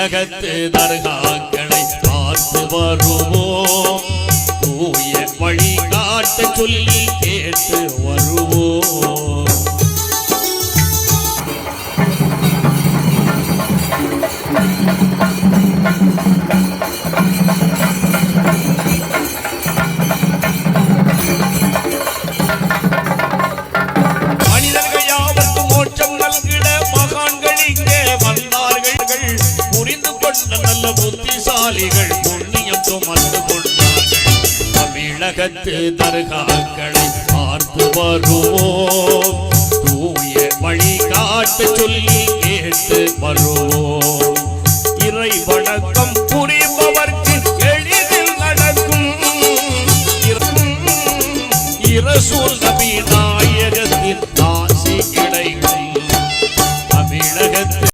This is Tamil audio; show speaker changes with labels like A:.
A: தமிழகத்து தர்காக்களை காத்து வருவோம் தூய வழி வழிகாட்ட சொல்லி கேட்டு வருவோம் மனிதர்கள் யாவர்க்கும் மோட்சம் நல்கிட மகான்கள் இங்கே புரிந்து கொண்ட நல்ல புத்திசாலிகள் புண்ணியம் சுமந்து கொண்டார்கள். தமிழகத்து தர்காக்களை பார்த்து வருவோம். தூய வழிகாட்டு சொல்லி கேட்டு வருவோம். இறை வணக்கம் புரிபவர்க்கு எளிதில் நடக்கும். இருக்கும் இரசூல் நபி நாயகத்து